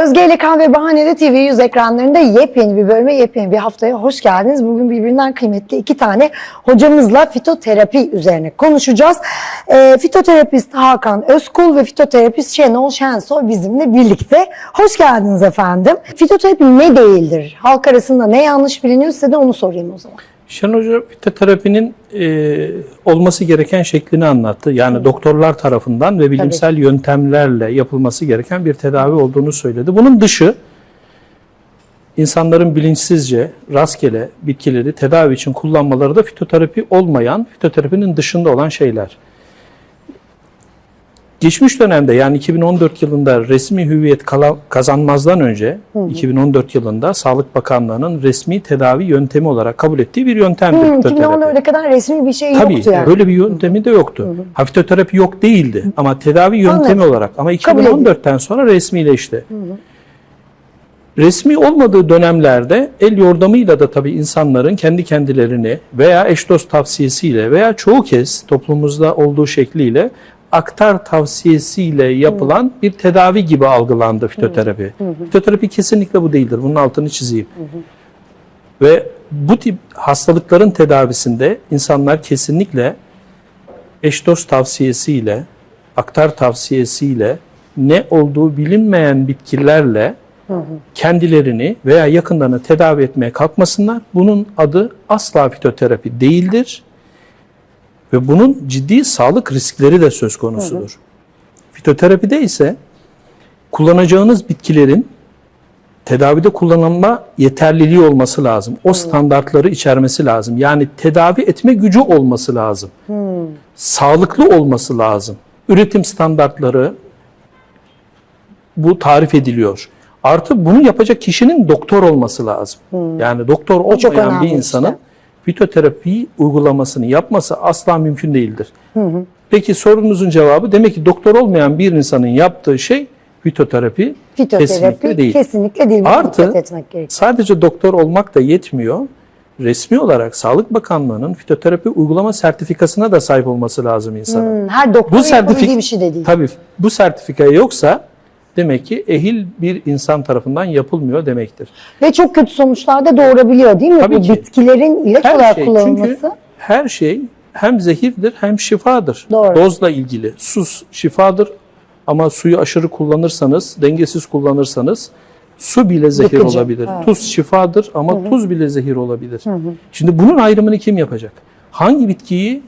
Özge ile Kan ve Bahanede TV 100 ekranlarında yepyeni bir bölüme, yepyeni bir haftaya hoş geldiniz. Bugün birbirinden kıymetli iki tane hocamızla fitoterapi üzerine konuşacağız. Ee, fitoterapist Hakan Özkul ve fitoterapist Şenol Şensoy bizimle birlikte. Hoş geldiniz efendim. Fitoterapi ne değildir? Halk arasında ne yanlış biliniyor size de onu sorayım o zaman. Şen Hoca fitoterapinin e, olması gereken şeklini anlattı. Yani doktorlar tarafından ve bilimsel yöntemlerle yapılması gereken bir tedavi olduğunu söyledi. Bunun dışı insanların bilinçsizce rastgele bitkileri tedavi için kullanmaları da fitoterapi olmayan, fitoterapinin dışında olan şeyler. Geçmiş dönemde yani 2014 yılında resmi hüviyet kazanmazdan önce 2014 yılında Sağlık Bakanlığı'nın resmi tedavi yöntemi olarak kabul ettiği bir fitoterapi. 2014'e kadar resmi bir şey Tabii yoktu yani. böyle bir yöntemi de yoktu. Ha, fitoterapi yok değildi ama tedavi yöntemi Anladım. olarak ama Kabul 2014'ten sonra resmileşti. Resmi olmadığı dönemlerde el yordamıyla da tabii insanların kendi kendilerini veya eş dost tavsiyesiyle veya çoğu kez toplumumuzda olduğu şekliyle aktar tavsiyesiyle yapılan bir tedavi gibi algılandı fitoterapi. Fitoterapi kesinlikle bu değildir. Bunun altını çizeyim. Ve bu tip hastalıkların tedavisinde insanlar kesinlikle eş dost tavsiyesiyle, aktar tavsiyesiyle, ne olduğu bilinmeyen bitkilerle kendilerini veya yakınlarını tedavi etmeye kalkmasınlar. Bunun adı asla fitoterapi değildir. Ve bunun ciddi sağlık riskleri de söz konusudur. Fitoterapide ise kullanacağınız bitkilerin tedavide kullanılma yeterliliği olması lazım. O standartları içermesi lazım. Yani tedavi etme gücü olması lazım. Sağlıklı olması lazım. Üretim standartları bu tarif ediliyor. Artı bunu yapacak kişinin doktor olması lazım. Yani doktor çok olmayan önemli bir insanın işte. Fitoterapi uygulamasını yapması asla mümkün değildir. Peki sorunuzun cevabı demek ki doktor olmayan bir insanın yaptığı şey fitoterapi, Fitoterapi kesinlikle değil. kesinlikle değil. Artı sadece doktor olmak da yetmiyor. Resmi olarak Sağlık Bakanlığı'nın fitoterapi uygulama sertifikasına da sahip olması lazım insanın. Hmm, Her doktorun yapabildiği bir şey de değil. Tabii bu sertifika yoksa demek ki ehil bir insan tarafından yapılmıyor demektir. Ve çok kötü sonuçlar da doğurabiliyor değil mi? Tabii Bu ki. bitkilerin ilaç Her olarak şey kullanılması. çünkü her şey hem zehirdir hem şifadır. Doğru. Dozla ilgili. Su şifadır ama suyu aşırı kullanırsanız, dengesiz kullanırsanız su bile zehir Yıkıcı, olabilir. evet. Tuz şifadır ama tuz bile zehir olabilir. Şimdi bunun ayrımını kim yapacak? Hangi bitkiyi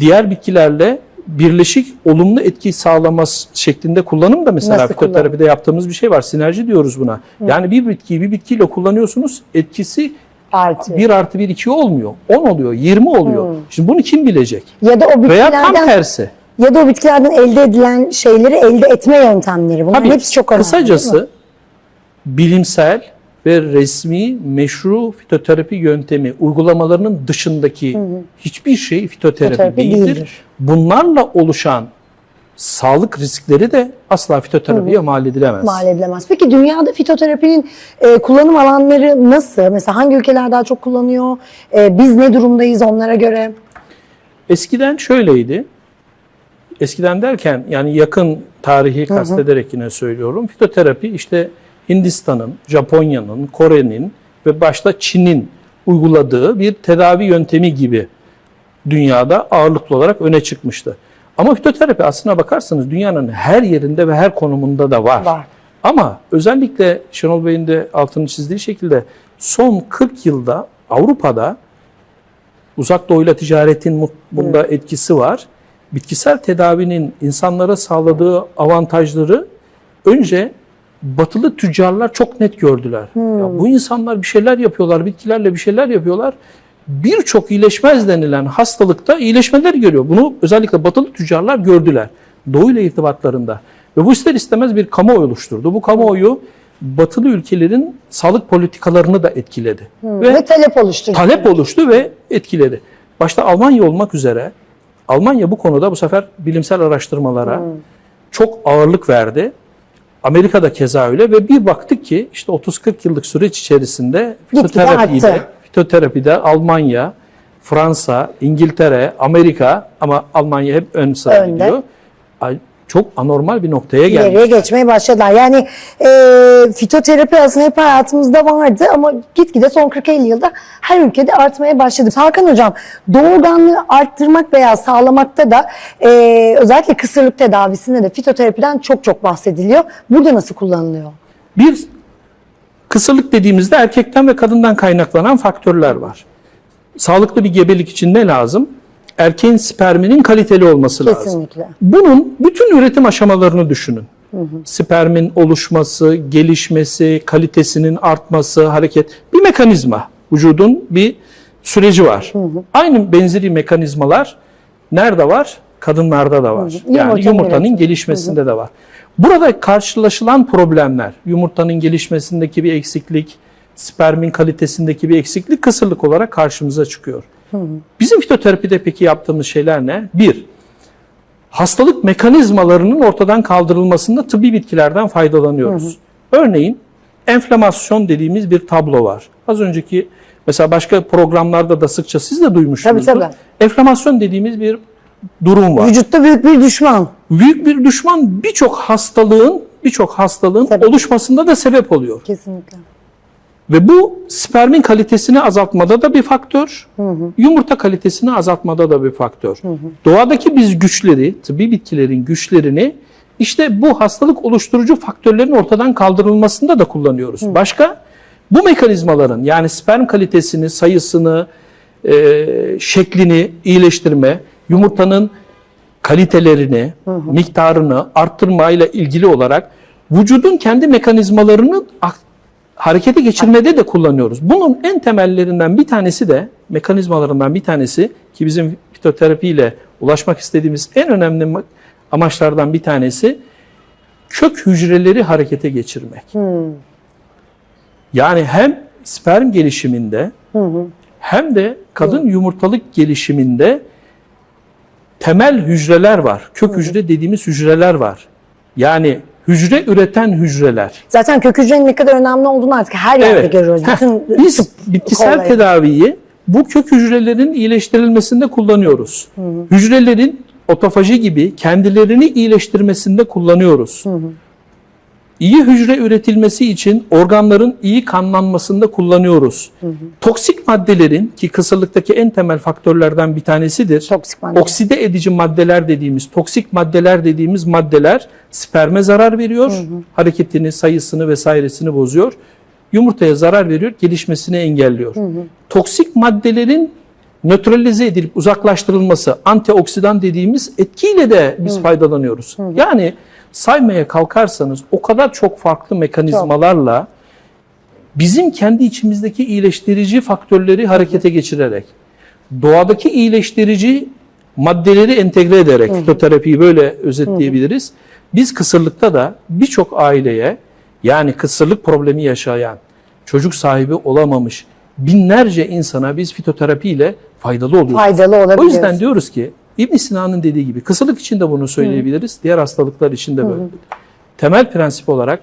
diğer bitkilerle birleşik olumlu etki sağlaması şeklinde kullanım da mesela Nasıl fitoterapide yaptığımız bir şey var. Sinerji diyoruz buna. Yani bir bitkiyi bir bitkiyle kullanıyorsunuz. Etkisi Artıyor. 1 artı 1 2 olmuyor. 10 oluyor, 20 oluyor. Şimdi bunu kim bilecek? Ya da o Veya tam bitkilerden tersi. ya da o bitkilerden elde edilen şeyleri elde etme yöntemleri. Bunların Tabii, hepsi çok önemli. Kısacası bilimsel ve resmi meşru fitoterapi yöntemi uygulamalarının dışındaki hiçbir şey fitoterapi, Fitoterapi değildir. değildir. Bunlarla oluşan sağlık riskleri de asla fitoterapiye mal edilemez. mal edilemez. Peki dünyada fitoterapinin e, kullanım alanları nasıl? Mesela hangi ülkeler daha çok kullanıyor? E, biz ne durumdayız onlara göre? Eskiden şöyleydi. Eskiden derken yani yakın tarihi kastederek yine söylüyorum. Fitoterapi işte Hindistan'ın, Japonya'nın, Kore'nin ve başta Çin'in uyguladığı bir tedavi yöntemi gibi dünyada ağırlıklı olarak öne çıkmıştı. Ama fitoterapi aslına bakarsanız dünyanın her yerinde ve her konumunda da var. Var. Ama özellikle Şenol Bey'in de altını çizdiği şekilde son 40 yılda Avrupa'da uzak doğuyla ticaretin bunda etkisi var. Bitkisel tedavinin insanlara sağladığı avantajları önce batılı tüccarlar çok net gördüler. Ya bu insanlar bir şeyler yapıyorlar, bitkilerle bir şeyler yapıyorlar. Birçok iyileşmez denilen hastalıkta iyileşmeler görüyor. Bunu özellikle batılı tüccarlar gördüler. Doğu ile irtibatlarında. Ve bu ister istemez bir kamuoyu oluşturdu. Bu kamuoyu batılı ülkelerin sağlık politikalarını da etkiledi. Ve, Ve talep oluşturdu. talep oluştu ve etkiledi. Başta Almanya olmak üzere Almanya bu konuda bu sefer bilimsel araştırmalara çok ağırlık verdi. Amerika'da keza öyle ve bir baktık ki işte 30-40 yıllık süreç içerisinde fitoterapide, arttı. Fitoterapide Almanya, Fransa, İngiltere, Amerika ama Almanya hep ön gidiyor. Ay, çok anormal bir noktaya ileriye gelmiş. geçmeye başladılar. Yani e, fitoterapi aslında hep hayatımızda vardı ama gitgide son 40-50 yılda her ülkede artmaya başladı. Hakan Hocam doğurganlığı arttırmak veya sağlamakta da e, özellikle kısırlık tedavisinde de fitoterapiden çok çok bahsediliyor. Burada nasıl kullanılıyor? Bir kısırlık dediğimizde erkekten ve kadından kaynaklanan faktörler var. Sağlıklı bir gebelik için ne lazım? Erkeğin sperminin kaliteli olması lazım. Kesinlikle. Bunun bütün üretim aşamalarını düşünün. Spermin oluşması, gelişmesi, kalitesinin artması, hareket bir mekanizma. Vücudun bir süreci var. Aynı benzeri mekanizmalar nerede var? Kadınlarda da var. Yani Yumurtanın gelişmesinde de var. Burada karşılaşılan problemler, yumurtanın gelişmesindeki bir eksiklik, spermin kalitesindeki bir eksiklik kısırlık olarak karşımıza çıkıyor. Bizim fitoterapide peki yaptığımız şeyler ne? Bir, hastalık mekanizmalarının ortadan kaldırılmasında tıbbi bitkilerden faydalanıyoruz. Örneğin enflamasyon dediğimiz bir tablo var. Az önceki mesela başka programlarda da sıkça siz de duymuşsunuzdur. Tabii, tabii. Enflamasyon dediğimiz bir durum var. Vücutta büyük bir düşman. Büyük bir düşman birçok hastalığın birçok hastalığın Sebep. oluşmasında da sebep oluyor. Kesinlikle. Ve bu spermin kalitesini azaltmada da bir faktör, yumurta kalitesini azaltmada da bir faktör. Doğadaki biz güçleri, tıbbi bitkilerin güçlerini işte bu hastalık oluşturucu faktörlerin ortadan kaldırılmasında da kullanıyoruz. Başka bu mekanizmaların yani sperm kalitesini, sayısını, e, şeklini iyileştirme, yumurtanın kalitelerini, miktarını arttırmayla ilgili olarak vücudun kendi mekanizmalarını harekete geçirmede de kullanıyoruz. Bunun en temellerinden bir tanesi de mekanizmalarından bir tanesi ki bizim fitoterapiyle ulaşmak istediğimiz en önemli ma- amaçlardan bir tanesi kök hücreleri harekete geçirmek. Yani hem sperm gelişiminde hem de kadın yumurtalık gelişiminde temel hücreler var. Kök hücre dediğimiz hücreler var. Yani hücre üreten hücreler. Zaten kök hücrenin ne kadar önemli olduğunu artık her yerde görüyoruz. Heh, Bütün Biz bitkisel kolları. tedaviyi bu kök hücrelerin iyileştirilmesinde kullanıyoruz. Hücrelerin otofaji gibi kendilerini iyileştirmesinde kullanıyoruz. İyi hücre üretilmesi için organların iyi kanlanmasında kullanıyoruz. Toksik maddelerin ki kısırlıktaki en temel faktörlerden bir tanesidir. Toksik madde. Okside edici maddeler dediğimiz, toksik maddeler dediğimiz maddeler sperme zarar veriyor. Hareketini, sayısını vesairesini bozuyor. Yumurtaya zarar veriyor, gelişmesini engelliyor. Toksik maddelerin nötralize edilip uzaklaştırılması, antioksidan dediğimiz etkiyle de biz faydalanıyoruz. Yani saymaya kalkarsanız o kadar çok farklı mekanizmalarla bizim kendi içimizdeki iyileştirici faktörleri harekete geçirerek, doğadaki iyileştirici maddeleri entegre ederek fitoterapiyi böyle özetleyebiliriz. Biz kısırlıkta da birçok aileye yani kısırlık problemi yaşayan, çocuk sahibi olamamış binlerce insana biz fitoterapiyle faydalı oluyoruz. faydalı olabilir. O yüzden diyoruz ki İbn Sina'nın dediği gibi kısırlık için de bunu söyleyebiliriz. Diğer hastalıklar için de böyle. Temel prensip olarak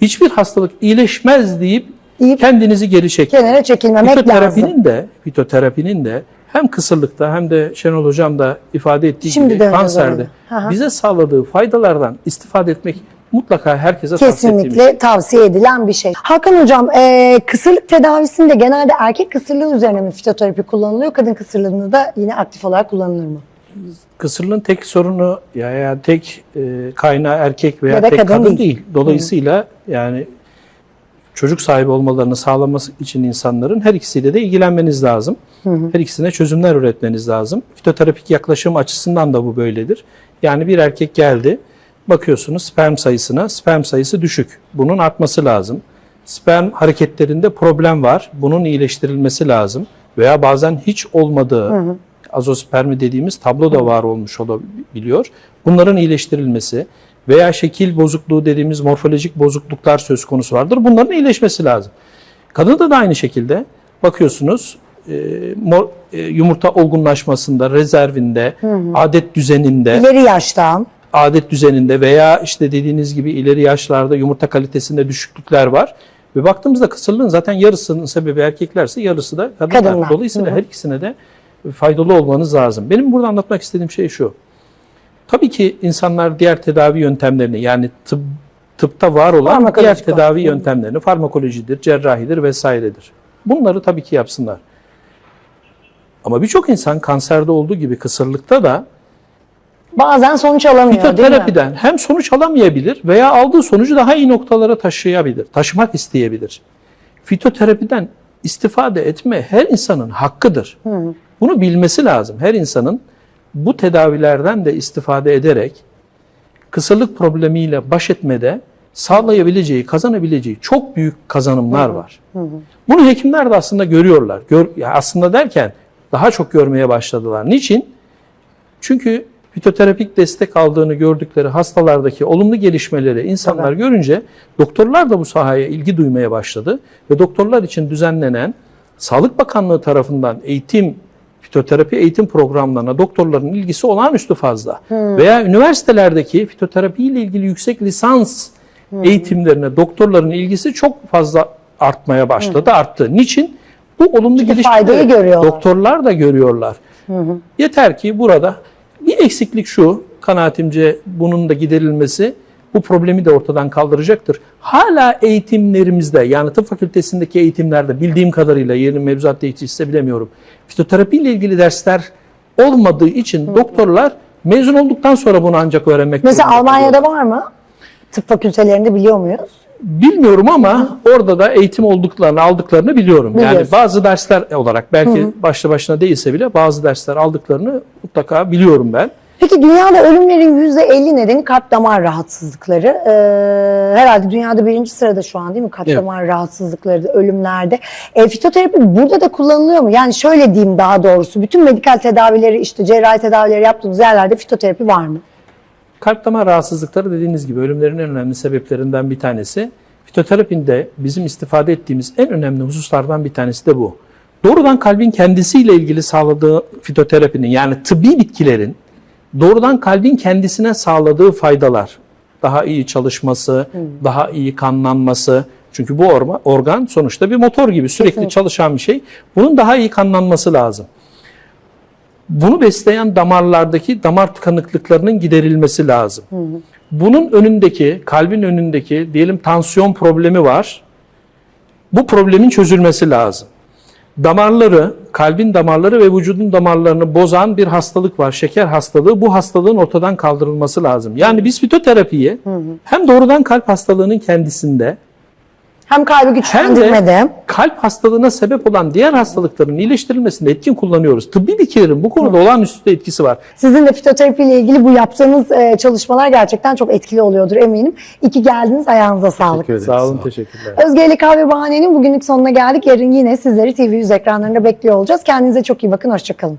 hiçbir hastalık iyileşmez deyip Deyip kendinizi geri çekin. kenara çekilmemek lazım. Fitoterapinin de fitoterapinin de hem kısırlıkta hem de Şenol hocam da ifade ettiği Şimdi gibi kanserde. Hı hı. bize sağladığı faydalardan istifade etmek mutlaka herkese tavsiye ettiğim şey. Kesinlikle tavsiye edilen bir şey. Hakan Hocam, e, kısırlık tedavisinde genelde erkek kısırlığı üzerine mi fitoterapi kullanılıyor? Kadın kısırlığında da yine aktif olarak kullanılır mı? Kısırlığın tek sorunu ya yani tek e, kaynağı erkek veya Ya tek kadın kadın, değil. değil. Dolayısıyla yani çocuk sahibi olmalarını sağlaması için insanların her ikisiyle de ilgilenmeniz lazım. Her ikisine çözümler üretmeniz lazım. Fitoterapik yaklaşım açısından da bu böyledir. Yani bir erkek geldi, bakıyorsunuz sperm sayısına, sperm sayısı düşük. Bunun artması lazım. Sperm hareketlerinde problem var. Bunun iyileştirilmesi lazım. Veya bazen hiç olmadığı azospermi dediğimiz tablo da var olmuş olabiliyor. Bunların iyileştirilmesi veya şekil bozukluğu dediğimiz morfolojik bozukluklar söz konusu vardır. Bunların iyileşmesi lazım. Kadında da aynı şekilde bakıyorsunuz e, mor- e, yumurta olgunlaşmasında, rezervinde, adet düzeninde, İleri yaşta. adet düzeninde veya işte dediğiniz gibi ileri yaşlarda yumurta kalitesinde düşüklükler var. Ve baktığımızda kısırlığın zaten yarısının sebebi erkeklerse yarısı da kadınlar. Kadınlar. Dolayısıyla her ikisine de faydalı olmanız lazım. Benim burada anlatmak istediğim şey şu. Tabii ki insanlar diğer tedavi yöntemlerini yani tıp, tıpta var olan diğer tedavi yöntemlerini farmakolojidir, cerrahidir vesairedir. Bunları tabii ki yapsınlar. Ama birçok insan kanserde olduğu gibi kısırlıkta da Bazen sonuç alamıyor fitoterapiden hem sonuç alamayabilir veya aldığı sonucu daha iyi noktalara taşıyabilir, taşımak isteyebilir. Fitoterapiden istifade etme her insanın hakkıdır. Bunu bilmesi lazım. Her insanın bu tedavilerden de istifade ederek kısırlık problemiyle baş etmede sağlayabileceği, kazanabileceği çok büyük kazanımlar var. Bunu hekimler de aslında görüyorlar. Gör, ya aslında derken daha çok görmeye başladılar. Niçin? Çünkü fitoterapik destek aldığını gördükleri hastalardaki olumlu gelişmeleri insanlar Tabii. görünce doktorlar da bu sahaya ilgi duymaya başladı ve doktorlar için düzenlenen Sağlık Bakanlığı tarafından eğitim fitoterapi eğitim programlarına doktorların ilgisi olağanüstü fazla. Veya üniversitelerdeki fitoterapi ile ilgili yüksek lisans eğitimlerine doktorların ilgisi çok fazla artmaya başladı, arttı. Niçin? Bu olumlu gelişmeleri görüyorlar. doktorlar da görüyorlar. Yeter ki burada bir eksiklik şu, kanaatimce bunun da giderilmesi bu problemi de ortadan kaldıracaktır. Hala eğitimlerimizde yani tıp fakültesindeki eğitimlerde bildiğim kadarıyla yeni mevzuat değiştirse bilemiyorum. Fitoterapi ile ilgili dersler olmadığı için doktorlar mezun olduktan sonra bunu ancak öğrenmek Mesela. Almanya'da var mı? Tıp fakültelerinde biliyor muyuz? Bilmiyorum ama orada da eğitim olduklarını aldıklarını biliyorum. Yani Biliyorsun. bazı dersler olarak belki başlı başına değilse bile bazı dersler aldıklarını mutlaka biliyorum ben. Peki dünyada ölümlerin %50 nedeni kalp damar rahatsızlıkları. Ee, herhalde dünyada birinci sırada şu an değil mi? Kalp Evet. damar rahatsızlıkları ölümlerde. E, fitoterapi burada da kullanılıyor mu? Yani şöyle diyeyim daha doğrusu. Bütün medikal tedavileri işte cerrahi tedavileri yaptığımız yerlerde fitoterapi var mı? Kalp damar rahatsızlıkları dediğiniz gibi ölümlerin en önemli sebeplerinden bir tanesi. Fitoterapinde bizim istifade ettiğimiz en önemli hususlardan bir tanesi de bu. Doğrudan kalbin kendisiyle ilgili sağladığı fitoterapinin yani tıbbi bitkilerin doğrudan kalbin kendisine sağladığı faydalar. Daha iyi çalışması, daha iyi kanlanması. Çünkü bu orma- organ sonuçta bir motor gibi sürekli Kesinlikle. çalışan bir şey. Bunun daha iyi kanlanması lazım. Bunu besleyen damarlardaki damar tıkanıklıklarının giderilmesi lazım. Bunun önündeki, kalbin önündeki diyelim tansiyon problemi var. Bu problemin çözülmesi lazım. Damarları, kalbin damarları ve vücudun damarlarını bozan bir hastalık var. Şeker hastalığı. Bu hastalığın ortadan kaldırılması lazım. Yani biz fitoterapiyi hem doğrudan kalp hastalığının kendisinde Hem kalbi hem güçlendirmede. de kalp hastalığına sebep olan diğer hastalıkların iyileştirilmesinde etkin kullanıyoruz. Tıbbi bitkilerin bu konuda olağanüstü etkisi var. Sizin de fitoterapi ile ilgili bu yaptığınız e, çalışmalar gerçekten çok etkili oluyordur eminim. İyi ki geldiniz. Ayağınıza sağlık. Teşekkür ederim. Sağ olun, teşekkürler. Özge ile Kahve Bahane'nin bugünlük sonuna geldik. Yarın yine sizleri TV100 ekranlarında bekliyor olacağız. Kendinize çok iyi bakın. Hoşçakalın.